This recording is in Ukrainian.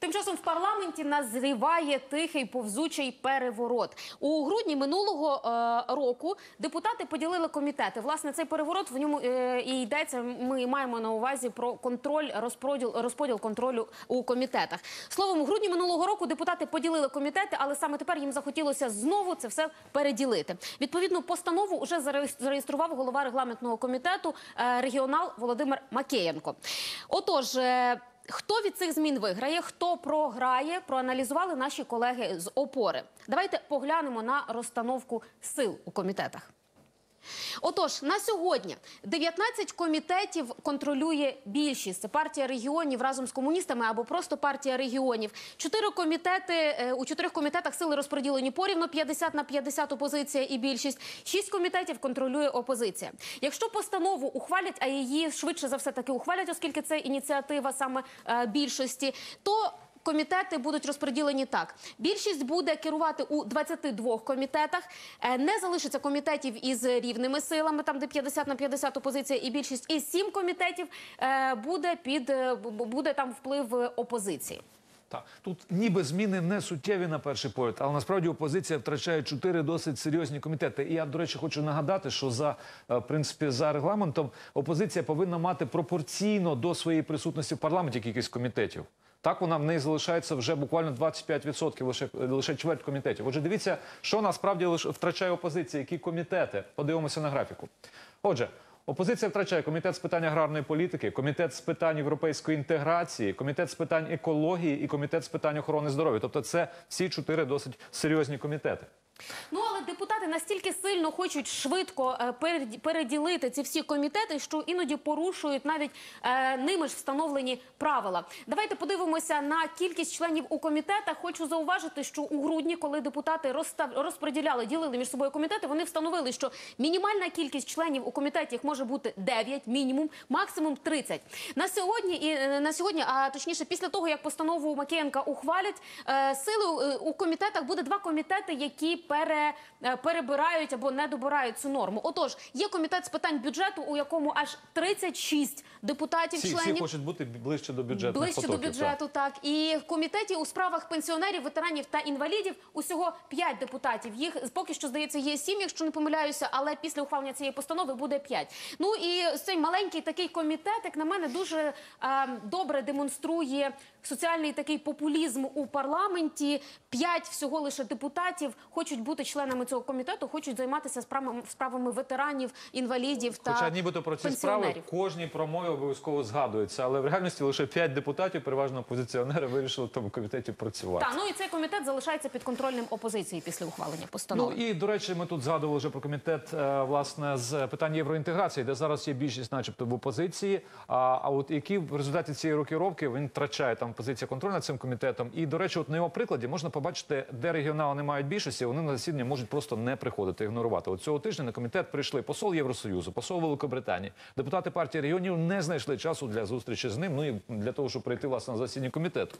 Тим часом в парламенті назріває тихий повзучий переворот. У грудні минулого е, року депутати поділили комітети. Власне, цей переворот в ньому е, і йдеться. Ми маємо на увазі про контроль, розподіл, розподіл контролю у комітетах. Словом, у грудні минулого року депутати поділили комітети, але саме тепер їм захотілося знову це все переділити. Відповідну постанову вже зареєс- зареєстрував голова регламентного комітету е, регіонал Володимир Макеєнко. Отож. е, Хто від цих змін виграє, хто програє, проаналізували наші колеги з опори. Давайте поглянемо на розстановку сил у комітетах. Отож, на сьогодні 19 комітетів контролює більшість. Це партія регіонів разом з комуністами або просто партія регіонів. Чотири комітети е, у чотирьох комітетах сили розподілені порівно 50 на 50 опозиція і більшість. Шість комітетів контролює опозиція. Якщо постанову ухвалять, а її швидше за все таки ухвалять, оскільки це ініціатива саме е, більшості, то Комітети будуть розподілені так. Більшість буде керувати у 22 комітетах. Е, Не залишиться комітетів із рівними силами, там де 50 на 50 опозиція і більшість. І 7 комітетів е, буде під е, буде там вплив опозиції. Так, тут ніби зміни не суттєві на перший погляд, але насправді опозиція втрачає чотири досить серйозні комітети. І я, до речі, хочу нагадати, що за в принципі за регламентом опозиція повинна мати пропорційно до своєї присутності в парламенті кількість комітетів. Так вона в неї залишається вже буквально 25%, лише лише чверть комітетів. Отже, дивіться, що насправді лише втрачає опозиція, які комітети. Подивимося на графіку. Отже. Опозиція втрачає комітет з питань аграрної політики, комітет з питань європейської інтеграції, комітет з питань екології і комітет з питань охорони здоров'я. Тобто, це всі чотири досить серйозні комітети. Ну депутати настільки сильно хочуть швидко е, перед- переділити ці всі комітети, що іноді порушують навіть е, ними ж встановлені правила. Давайте подивимося на кількість членів у комітетах. Хочу зауважити, що у грудні, коли депутати розподіляли, ділили між собою комітети, вони встановили, що мінімальна кількість членів у комітеті може бути 9, мінімум, максимум 30. На сьогодні і е, на сьогодні, а точніше, після того як постанову Макієнка ухвалять, сили у комітетах буде два комітети, які пере, перебирають або не добирають цю норму. Отож, є комітет з питань бюджету, у якому аж 36 депутатів-членів всі хочуть бути ближче до бюджетних Ближче потоків. до бюджету, так. І в комітеті у справах пенсіонерів, ветеранів та інвалідів усього 5 депутатів. Їх поки що здається є 7, якщо не помиляюся, але після ухвалення цієї постанови буде 5. Ну і цей маленький такий комітет, як на мене, дуже е, добре демонструє соціальний такий популізм у парламенті. П'ять всього лише депутатів хочуть бути членами цього комітету, хочуть займатися справами, справами ветеранів, інвалідів та Хоча нібито про ці справи в кожній промові обов'язково згадується, але в реальності лише п'ять депутатів, переважно опозиціонери, вирішили в тому комітеті працювати. Так, ну і цей комітет залишається під контролем опозиції після ухвалення постанови. Ну і до речі, ми тут згадували вже про комітет е, власне з питань євроінтеграції, де зараз є більшість, начебто, в опозиції. А, а от які в результаті цієї рокіровки він втрачає там позиція контролю над цим комітетом. І до речі, от на його прикладі можна побачити, де регіонали не мають більшості, вони на засідання можуть просто не приходити, ігнорувати. От цього тижня на комітет прийшли посол Євросоюзу, посол Великобританії. Депутати партії регіонів не знайшли часу для зустрічі з ним. Ну і для того, щоб прийти власне на засідання комітету.